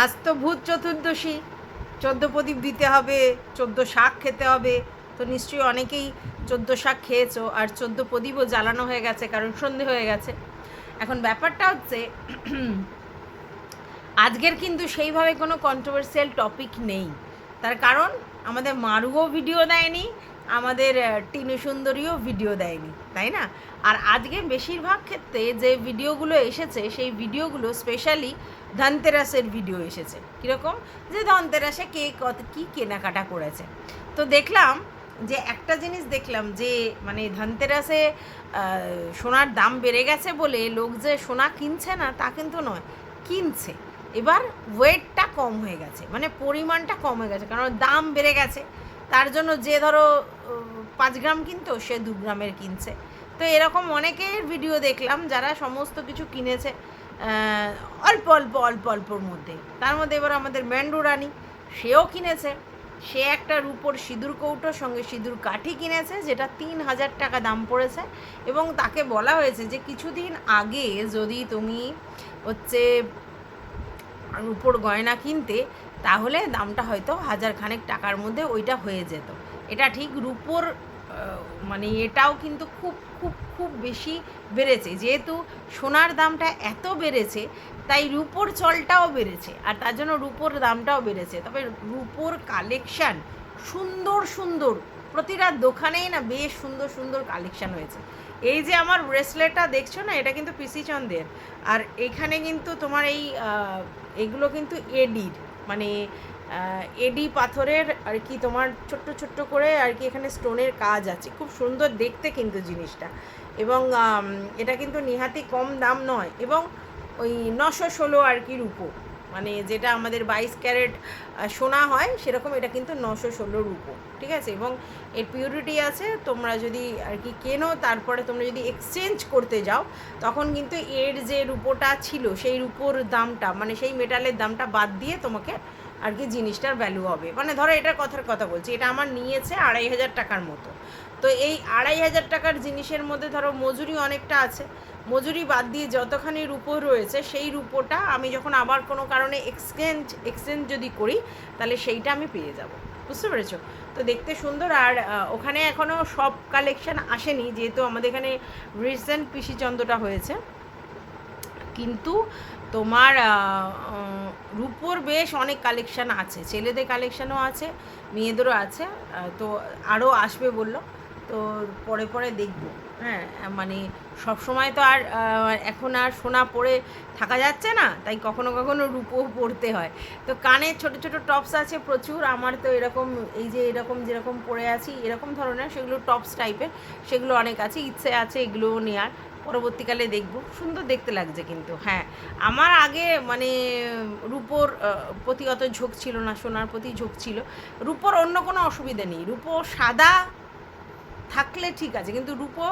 আজ তো ভূত চতুর্দশী। চোদ্দ প্রদীপ দিতে হবে, চোদ্দ শাক খেতে হবে। তো নিশ্চয়ই অনেকেই চোদ্দ শাক খেয়েছো আর চোদ্দ প্রদীপও জ্বালানো হয়ে গেছে কারণ সন্ধে হয়ে গেছে। এখন ব্যাপারটা হচ্ছে, আজকের কিন্তু সেইভাবে কোনো কন্ট্রোভার্সিয়াল টপিক নেই। তার কারণ আমাদের মারুও ভিডিও দেয়নি আমাদের টিনু সুন্দরীও ভিডিও দেয়নি, তাই না? আর আজকে বেশিরভাগ ক্ষেত্রে যে ভিডিওগুলো এসেছে, সেই ভিডিওগুলো স্পেশালি ধনতেরাসের ভিডিও এসেছে। কীরকম? যে ধনতেরাসে কে কত, কী কেনাকাটা করেছে। তো দেখলাম যে একটা জিনিস দেখলাম যে মানে ধনতেরাসে সোনার দাম বেড়ে গেছে বলে লোক যে সোনা কিনছে না, তা কিন্তু নয়, কিনছে। এবার ওয়েটটা কম হয়ে গেছে মানে পরিমাণটা কম হয়ে গেছে, কারণ দাম বেড়ে গেছে। তার জন্য যে ধরো পাঁচ গ্রাম কিনতো, সে দু গ্রামের কিনছে। তো এরকম অনেকের ভিডিও দেখলাম যারা সমস্ত কিছু কিনেছে অল্প অল্প অল্প, অল্পর মধ্যে। তার মধ্যে এবার আমাদের ম্যান্ডু রানী, সেও কিনেছে। সে একটা রূপোর সিঁদুর কৌটোর সঙ্গে সিঁদুর কাঠি কিনেছে, যেটা তিন হাজার টাকা দাম পড়েছে। এবং তাকে বলা হয়েছে যে, কিছুদিন আগে যদি তুমি হচ্ছে রূপোর গয়না কিনতে তাহলে দামটা হয়তো হাজার খানেক টাকার মধ্যে ওইটা হয়ে যেত। এটা ঠিক রূপোর মানে এটাও কিন্তু খুব খুব খুব বেশি বেড়েছে। যেহেতু সোনার দামটা এত বেড়েছে, তাই রূপোর চলটাও বেড়েছে, আর তার জন্য রূপোর দামটাও বেড়েছে। তবে রূপোর কালেকশান সুন্দর সুন্দর। প্রতিটা দোকানেই না বেশ সুন্দর সুন্দর কালেকশান হয়েছে। এই যে আমার ব্রেসলেটটা দেখছ না, এটা কিন্তু পিসি চন্দের। আর এখানে কিন্তু তোমার এই এগুলো কিন্তু এডির। মানে এডি পাথরের আর কি তোমার ছোট্ট ছোট্ট করে আর কি এখানে স্টোনের কাজ আছে। খুব সুন্দর দেখতে কিন্তু জিনিসটা। এবং এটা কিন্তু নিহাতি কম দাম নয়। এবং ওই নশো ষোলো আর কি রূপো। মানে যেটা আমাদের বাইশ ক্যারেট সোনা হয়, সেরকম এটা কিন্তু নশো ষোলো রুপো, ঠিক আছে? এবং এর পিউরিটি আছে, তোমরা যদি আর কি কেনো, তারপরে তোমরা যদি এক্সচেঞ্জ করতে যাও, তখন কিন্তু এর যে রূপোটা ছিল, সেই রুপোর দামটা মানে সেই মেটালের দামটা বাদ দিয়ে তোমাকে আর কি জিনিসটার ভ্যালু হবে। মানে ধরো এটার কথার কথা বলছি, এটা আমার নিয়েছে আড়াই হাজার টাকার মতো। তো এই আড়াই হাজার টাকার জিনিসের মধ্যে ধরো মজুরি অনেকটা আছে মজুরি বাদ দিয়ে যতখানি রুপো রয়েছে, সেই রূপোটা আমি যখন আবার কোনো কারণে এক্সচেঞ্জ এক্সচেঞ্জ যদি করি, তাহলে সেইটা আমি পেয়ে যাব। বুঝতে পেরেছ? তো দেখতে সুন্দর আর ওখানে এখনও সব কালেকশন আসেনি, যেহেতু আমাদের এখানে রিসেন্ট পিসি চন্দ্রটা হয়েছে। কিন্তু তোমার রূপোর বেশ অনেক কালেকশান আছে। ছেলেদের কালেকশানও আছে, মেয়েদেরও আছে তো আরও আসবে বলল। তো পরে পরে দেখব। হ্যাঁ মানে সব সময় তো আর এখন আর সোনা পরে থাকা যাচ্ছে না, তাই কখনো কখনো রূপো পরতে হয়। তো কানের ছোট ছোট টপস আছে প্রচুর, আমার তো এরকম, এই যে এরকম যেরকম পরে আছি, এরকম ধরনের, সেগুলো টপস টাইপের, সেগুলো অনেক আছে, ইচ্ছে আছে এগুলোও নেওয়ার পরবর্তীকালে দেখব। সুন্দর দেখতে লাগছে কিন্তু হ্যাঁ। আমার আগে মানে রূপোর প্রতি অত ঝোঁক ছিল না, সোনার প্রতি ঝোঁক ছিল। রূপোর অন্য কোনো অসুবিধা নেই, রূপো সাদা থাকলে ঠিক আছে, কিন্তু রূপো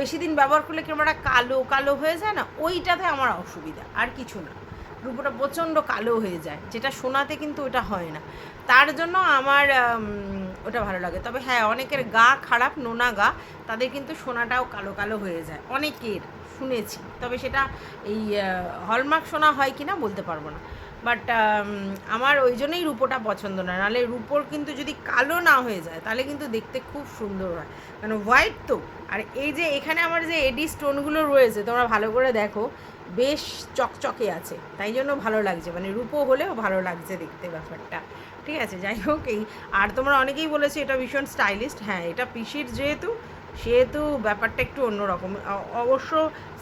বেশি দিন ব্যবহার করলে কেমন একটা কালো কালো হয়ে যায় না, ওইটাতে আমার অসুবিধা, আর কিছু না। রূপোটা প্রচণ্ড কালো হয়ে যায়, যেটা সোনাতে কিন্তু ওটা হয় না। তার জন্য আমার ওটা ভালো লাগে। তবে হ্যাঁ অনেকের গা খারাপ, নোনা গা, তাদের কিন্তু সোনাটাও কালো কালো হয়ে যায়। অনেকের, শুনেছি। তবে সেটা এই হলমার্ক সোনা হয় কি না বলতে পারব না। বাট আমার ওই জন্যই রূপোটা পছন্দ না। নাহলে রূপোর কিন্তু যদি কালো না হয়ে যায়, তাহলে কিন্তু দেখতে খুব সুন্দর হয়। মানে হোয়াইট তো। আর এই যে এখানে আমার যে এডি স্টোনগুলো রয়েছে, তোমরা ভালো করে দেখো, বেশ চকচকে আছে। তাই জন্য ভালো লাগছে। মানে রূপো হলেও ভালো লাগছে দেখতে ব্যাপারটা। ঠিক আছে? যাই হোক, এই আর তোমরা অনেকেই বলেছে এটা ভীষণ স্টাইলিস্ট। হ্যাঁ এটা পিসির যেহেতু সেহেতু ব্যাপারটা একটু অন্যরকম। অবশ্য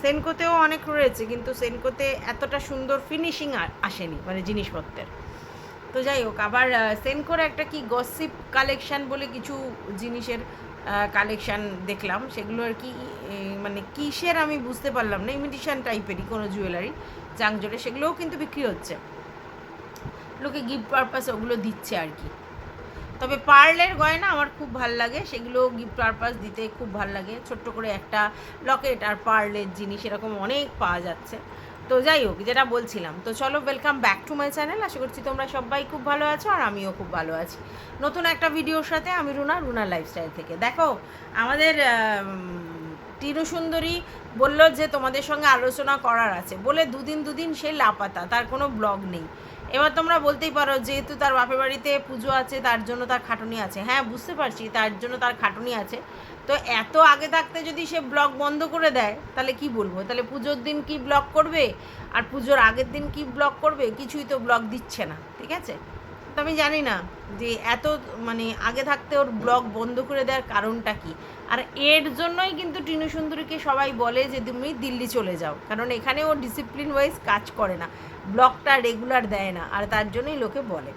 সেনকোতেও অনেক রয়েছে, কিন্তু সেনকোতে এতটা সুন্দর ফিনিশিং আসেনি মানে জিনিসপত্রের। তো যাই হোক, আবার সেনকোর একটা কি গসিপ কালেকশান বলে কিছু জিনিসের কালেকশান দেখলাম। সেগুলো আর কি মানে কিসের আমি বুঝতে পারলাম না ইমিটেশন টাইপেরই কোনো জুয়েলারি চাংজোরে সেগুলোও কিন্তু বিক্রি হচ্ছে। লোকে গিফট পারপাসে ওগুলো দিচ্ছে আর কি। তবে পার্লের গয়না আমার খুব ভালো লাগে সেগুলো গিফট পারপাস দিতে খুব ভালো লাগে। ছোট্ট করে একটা লকেট আর পার্লের জিনিস এরকম অনেক পাওয়া যাচ্ছে। তো যাই হোক যেটা বলছিলাম। তো চলো welcome back to my channel আশা করছি তোমরা সবাই খুব ভালো আছো আর আমিও খুব ভালো আছি। নতুন একটা ভিডিওর সাথে আমি রুনা রুনা লাইফস্টাইল থেকে। দেখো আমাদের আম, টিনু সুন্দরী বলল যে তোমাদের সঙ্গে আলোচনা করার আছে। বলে দুদিন দুদিন সে লাপাতা তার কোনো ব্লগ নেই। এবার তোমরা বলতেই পারো, যেহেতু তার বাপের বাড়িতে পুজো আছে, তার জন্য তার খাটুনি আছে। হ্যাঁ বুঝতে পারছি, তার জন্য তার খাটুনি আছে। তো এত আগে থাকতে যদি সে ব্লগ বন্ধ করে দেয়, তাহলে কি বলব? তাহলে পুজোর দিন কি ব্লগ করবে? আর পুজোর আগের দিন কি ব্লগ করবে? কিছুই তো ব্লগ দিচ্ছে না, ঠিক আছে? তো আমি জানি না যে এত মানে আগে থাকতে ওর ব্লগ বন্ধ করে দেওয়ার কারণটা কি? আর এর জন্যই কিন্তু টিনু সুন্দরীকে সবাই বলে যে তুমি দিল্লি চলে যাও। কারণ এখানে ও ডিসিপ্লিন ওয়াইজ কাজ করে না। ব্লগটা রেগুলার দেয় না। আর তার জন্যই লোকে বলে।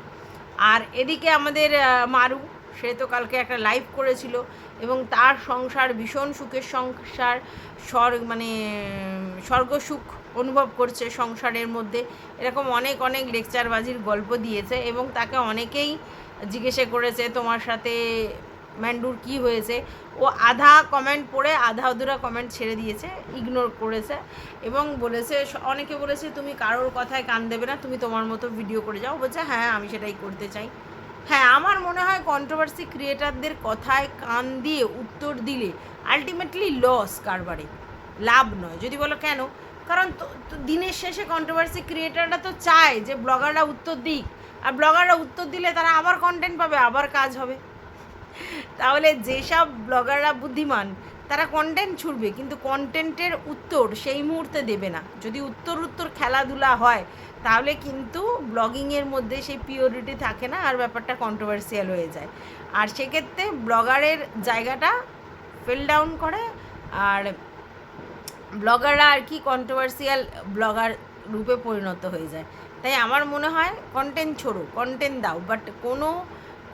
আর এদিকে আমাদের মারু, সে তো কালকে একটা লাইভ করেছিল। এবং তার সংসার ভীষণ সুখের সংসার, স্বর্গ মানে স্বর্গসুখ অনুভব করছে সংসারের মধ্যে। এরকম অনেক অনেক লেকচারবাজির গল্প দিয়েছে এবং তাকে অনেকেই জিজ্ঞেসে করেছে, তোমার সাথে ম্যান্ডুর কি হয়েছে? ও আধা কমেন্ট পড়ে, আধা অধুরা কমেন্ট ছেড়ে দিয়েছে ইগনোর করেছে এবং বলেছে, অনেকে বলেছে, তুমি কারোর কথায় কান দেবে না, তুমি তোমার মতো ভিডিও করে যাও। বলছে হ্যাঁ আমি সেটাই করতে চাই। হ্যাঁ আমার মনে হয় কন্ট্রোভার্সি ক্রিয়েটারদের কথায় কান দিয়ে উত্তর দিলে আলটিমেটলি লস কারবারে। লাভ নয়, যদি বলো কেন? কারণ দিনের শেষে কন্ট্রোভার্সি ক্রিয়েটাররা তো চায় যে ব্লগাররা উত্তর দিক। আর ব্লগাররা উত্তর দিলে তারা আবার কন্টেন্ট পাবে, আবার কাজ হবে। তাহলে যেসব ব্লগাররা বুদ্ধিমান, তারা কন্টেন্ট ছুড়বে, কিন্তু কন্টেন্টের উত্তর সেই মুহূর্তে দেবে না। যদি উত্তর উত্তর খেলাধুলা হয় তাহলে কিন্তু ব্লগিংয়ের মধ্যে সেই পিওরিটি থাকে না, আর ব্যাপারটা কন্ট্রোভার্সিয়াল হয়ে যায়। আর সেক্ষেত্রে ব্লগারের জায়গাটা ফেল ডাউন করে, আর ব্লগাররা আর কি কন্ট্রোভার্সিয়াল ব্লগার রূপে পরিণত হয়ে যায়। তাই আমার মনে হয় কন্টেন্ট ছোড়ো কন্টেন্ট দাও বাট কোনো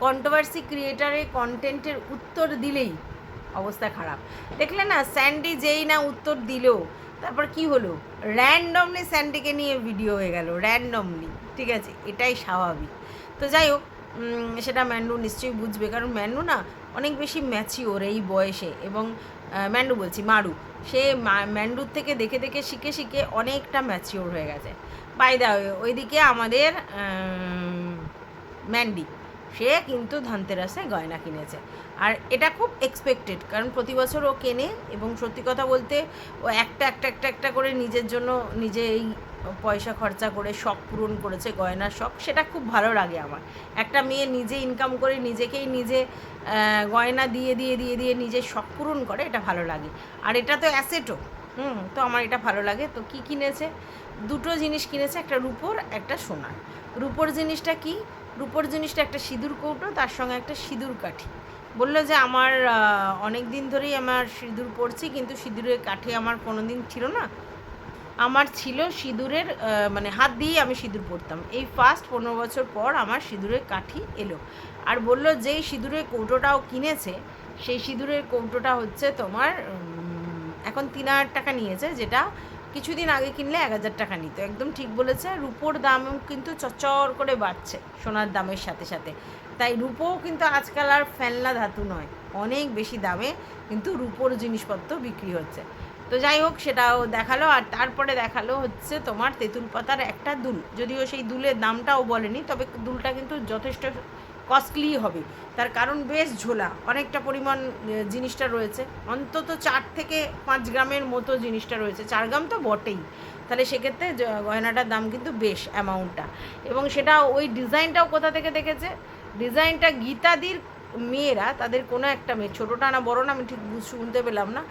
কন্ট্রোভার্সি ক্রিয়েটারে কন্টেন্টের উত্তর দিলেই অবস্থা খারাপ। দেখলে না স্যান্ডি যেই না উত্তর দিল তারপর কি হলো? র্যান্ডমলি স্যান্ডিকে নিয়ে ভিডিও হয়ে গেল র্যান্ডমলি ঠিক আছে? এটাই স্বাভাবিক। তো যাই হোক সেটা ম্যান্ডু নিশ্চয়ই বুঝবে, কারণ ম্যান্ডু না অনেক বেশি ম্যাচিওর এই বয়সে এবং ম্যান্ডু বলছি মারু সে ম্যান্ডুর থেকে দেখে দেখে শিখে শিখে অনেকটা ম্যাচিওর হয়ে গেছে। বাই দা ওইদিকে আমাদের ম্যান্ডি সে কিন্তু ধনতেরাসে গয়না কিনেছে। আর এটা খুব এক্সপেক্টেড কারণ প্রতি বছর ও কেনে এবং সত্যি কথা বলতে ও একটা একটা একটা একটা করে নিজের জন্য নিজে এই পয়সা খরচা করে শখ পূরণ করেছে, গয়নার শখ, সেটা খুব ভালো লাগে আমার। একটা মেয়ে নিজে ইনকাম করে নিজেকেই নিজে গয়না দিয়ে দিয়ে দিয়ে দিয়ে নিজের শখ পূরণ করে, এটা ভালো লাগে। আর এটা তো অ্যাসেটও হুম, তো আমার এটা ভালো লাগে। তো কি কিনেছে? দুটো জিনিস কিনেছে, একটা রূপোর, একটা সোনার। রূপোর জিনিসটা কি? রূপোর জিনিসটা একটা সিঁদুর কৌটো, তার সঙ্গে একটা সিঁদুর কাঠি। বলল যে, আমার অনেক দিন ধরেই আমার সিঁদুর পড়ছি, কিন্তু সিঁদুরের কাঠি আমার কোনো দিন ছিল না। আমার ছিল সিঁদুরের মানে হাত দিয়েই আমি সিঁদুর পরতাম এই ফার্স্ট পনেরো বছর পর আমার সিঁদুরের কাঠি এলো। আর বলল, যেই সিঁদুরের কৌটোটাও কিনেছে, সেই সিঁদুরের কৌটোটা হচ্ছে তোমার এখন তিন হাজার টাকা নিয়েছে, যেটা কিছুদিন আগে কিনলে এক হাজার টাকা নিত। একদম ঠিক বলেছে। রুপোর দামও কিন্তু চচ্চর করে বাড়ছে সোনার দামের সাথে সাথে। তাই রূপোও কিন্তু আজকাল আর ফেলনা ধাতু নয়, অনেক বেশি দামে কিন্তু রূপোর জিনিসপত্র বিক্রি হচ্ছে। তো যাই হোক, সেটাও দেখাল। আর তারপরে দেখাল হচ্ছে তোমার তেঁতুল পাতার একটা দুল। যদিও সেই দুলের দামটাও বলেনি, তবে দুলটা কিন্তু যথেষ্ট কস্টলি হবে। তার কারণ বেশ ঝোলা, অনেকটা পরিমাণ জিনিসটা রয়েছে। অন্তত চার থেকে পাঁচ গ্রামের মতো জিনিসটা রয়েছে। চার গ্রাম তো বটেই। তাহলে সেক্ষেত্রে গয়নাটার দাম কিন্তু বেশ অ্যামাউন্টটা এবং সেটা ওই ডিজাইনটাও কোথা থেকে দেখেছে? ডিজাইনটা গীতাদির মেয়েরা তাদের কোনো একটা মেয়ে, ছোটোটা না বড় না, আমি ঠিক শুনতে পেলাম না।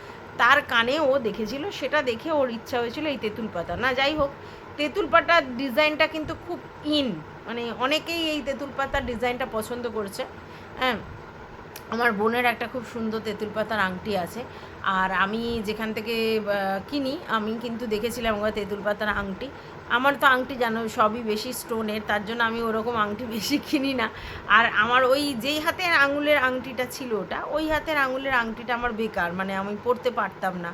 তার কানে ও দেখেছিল, সেটা দেখে ওর ইচ্ছা হয়েছিল এই তেঁতুল পাতা। না, যাই হোক, তেঁতুল পাতার ডিজাইনটা কিন্তু খুব ইন। মানে অনেকেই এই তেঁতুল পাতার ডিজাইনটা পছন্দ করছে। হ্যাঁ আমার বোনের একটা খুব সুন্দর তেঁতুল পাতার আংটি আছে। আর আমি যেখান থেকে কিনি, আমি কিন্তু দেখেছিলাম ওরা তেঁতুল পাতার আংটি। আমার তো আংটি জানো, সবই বেশি স্টোনের, তার জন্য আমি ওরকম আংটি বেশি কিনি না। আর আমার ওই যেই হাতের আঙুলের আংটিটা ছিল ওটা, ওই হাতের আঙুলের আংটিটা আমার বেকার মানে আমি পরতে পারতাম না।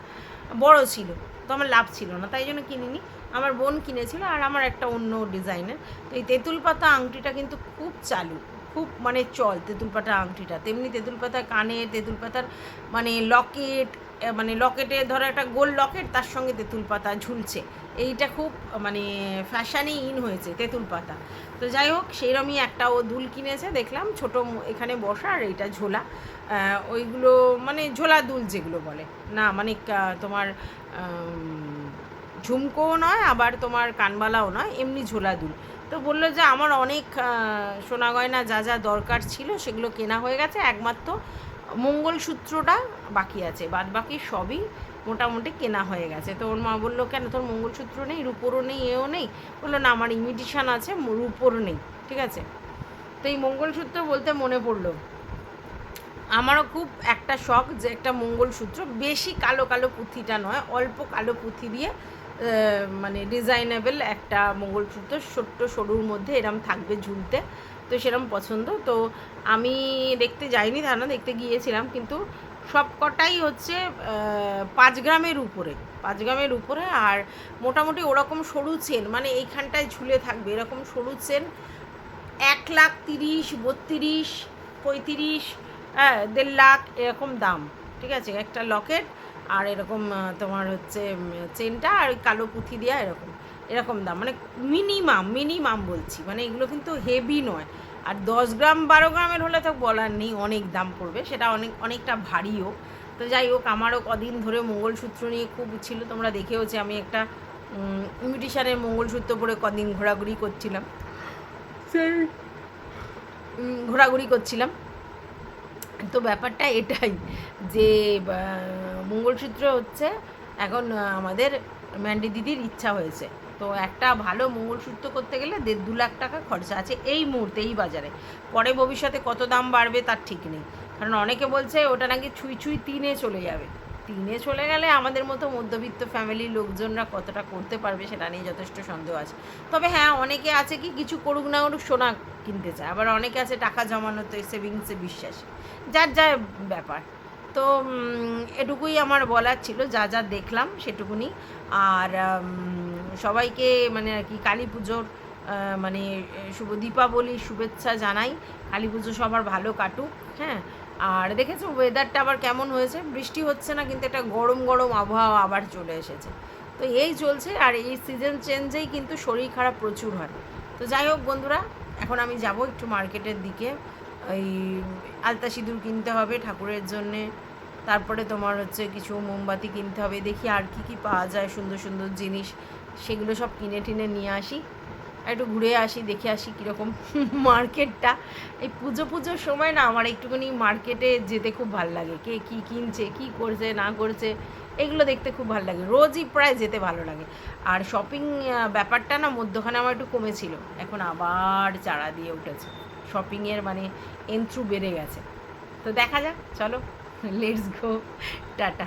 বড় ছিল, তো আমার লাভ ছিল না, তাই জন্য কিনিনি। আমার বোন কিনেছিল আর আমার একটা অন্য ডিজাইনের। তো এই তেঁতুল পাতা আংটিটা কিন্তু খুব চালু, খুব মানে চল তেঁতুল পাতা আংটিটা। তেমনি তেঁতুল পাতার কানে, তেঁতুল পাতার মানে লকেট মানে লকেটে ধরো একটা গোল লকেট, তার সঙ্গে তেঁতুল পাতা ঝুলছে। এইটা খুব মানে ফ্যাশানে ইন হয়েছে, তেঁতুল পাতা। তো যাই হোক, সেইরমই একটা ও দুল কিনেছে, দেখলাম ছোট এখানে বসা আর এইটা ঝোলা। ওইগুলো মানে ঝোলা দুল যেগুলো বলে। না মানে তোমার ঝুমকোও নয়, আবার তোমার কানবালাও নয়, এমনি ঝোলা দুল। তো বলল যে আমার অনেক সোনা গয়না যা যা দরকার ছিল, সেগুলো কেনা হয়ে গেছে। একমাত্র মঙ্গলসূত্রটা বাকি আছে। বাদ বাকি সবই মোটামুটি কেনা হয়ে গেছে। তো ওর মা বলল, কেন? তোর মঙ্গলসূত্র নেই, রূপোরও নেই, এও নেই? বলল, না, আমার ইমিটেশন আছে রূপোর নেই। ঠিক আছে? তো এই মঙ্গলসূত্র বলতে মনে পড়ল, আমারও খুব একটা শখ যে একটা মঙ্গলসূত্র, বেশি কালো কালো পুঁথিটা নয়, অল্প কালো পুঁথি দিয়ে মানে ডিজাইনেবল একটা মঙ্গলসূত্র, ছোট্ট সরুর মধ্যে এরম থাকবে ঝুলতে। তো সেরকম পছন্দ। তো আমি দেখতে যাইনি তা না দেখতে গিয়েছিলাম, কিন্তু সব কটাই হচ্ছে পাঁচ গ্রামের উপরে, পাঁচ গ্রামের উপরে আর মোটামুটি ওরকম সরু চেন মানে এইখানটায় ঝুলে থাকবে, এরকম সরু চেন এক লাখ তিরিশ, বত্রিশ, পঁয়ত্রিশ হ্যাঁ দেড় লাখ এরকম দাম, ঠিক আছে? একটা লকেট আর এরকম তোমার হচ্ছে চেনটা আর কালো পুঁথি দেওয়া এরকম। এরকম দাম মানে মিনিমাম মিনিমাম বলছি। মানে এগুলো কিন্তু হেভি নয়। আর দশ গ্রাম বারো গ্রামের হলে তো বলার নেই অনেক দাম পড়বে সেটা অনেক অনেকটা ভারীও। তো যাই হোক আমারও কদিন ধরে মঙ্গলসূত্র নিয়ে খুব ছিল তোমরা দেখেওছে আমি একটা ইমিটিশানের মঙ্গলসূত্র পরে কদিন ঘোরাঘুরি করছিলাম। ঘোরাঘুরি করছিলাম। তো ব্যাপারটা এটাই যে মঙ্গলসূত্র হচ্ছে এখন আমাদের ম্যান্ডি দিদির ইচ্ছা হয়েছে। তো একটা ভালো মঙ্গলসূত্র করতে গেলে দেড় দু লাখ টাকা খরচা আছে এই মুহূর্তে, এই বাজারে। পরে ভবিষ্যতে কত দাম বাড়বে তার ঠিক নেই। কারণ অনেকে বলছে ওটা নাকি ছুঁই ছুঁই তিনে চলে যাবে। তিনে চলে গেলে আমাদের মতো মধ্যবিত্ত ফ্যামিলির লোকজনরা কতটা করতে পারবে সেটা নিয়ে যথেষ্ট সন্দেহ আছে। তবে হ্যাঁ অনেকে আছে কি কিছু করুক না করুক সোনা কিনতে চায়। আবার অনেকে আছে টাকা জমানো জমানোতে সেভিংসে বিশ্বাস। যার যা ব্যাপার। তো এটুকুই আমার বলার ছিল। যা যা দেখলাম সেটুকুনি। আর সবাইকে মানে আর কি কালী পুজোর মানে শুভ দীপাবলির শুভেচ্ছা জানাই। কালী পুজো সবার ভালো কাটুক হ্যাঁ? আর দেখেছ ওয়েদারটা আবার কেমন হয়েছে? বৃষ্টি হচ্ছে না, কিন্তু একটা গরম গরম আবহাওয়া আবার চলে এসেছে। তো এই চলছে, আর এই সিজন চেঞ্জেই কিন্তু শরীর খারাপ প্রচুর হয়। তো যাই হোক বন্ধুরা, এখন আমি যাব একটু মার্কেটের দিকে। ওই আলতা সিঁদুর কিনতে হবে ঠাকুরের জন্যে। তারপরে তোমার হচ্ছে কিছু মোমবাতি কিনতে হবে, দেখি আর কি কি পাওয়া যায় সুন্দর সুন্দর জিনিস। সেগুলো সব কিনে টিনে নিয়ে আসি। একটু ঘুরে আসি, দেখে আসি কীরকম মার্কেটটা। এই পুজো পুজোর সময় না আমার একটুখানি মার্কেটে যেতে খুব ভালো লাগে। কে কী কিনছে, কী করছে, না করছে, এগুলো দেখতে খুব ভালো লাগে। রোজই প্রায় যেতে ভালো লাগে। আর শপিং ব্যাপারটা না মধ্যখানে আমার একটু কমেছিল। এখন আবার চারা দিয়ে উঠেছে। শপিংয়ের মানে এন্থ্রু বেড়ে গেছে। তো দেখা যাক, চলো লেটস গো টাটা।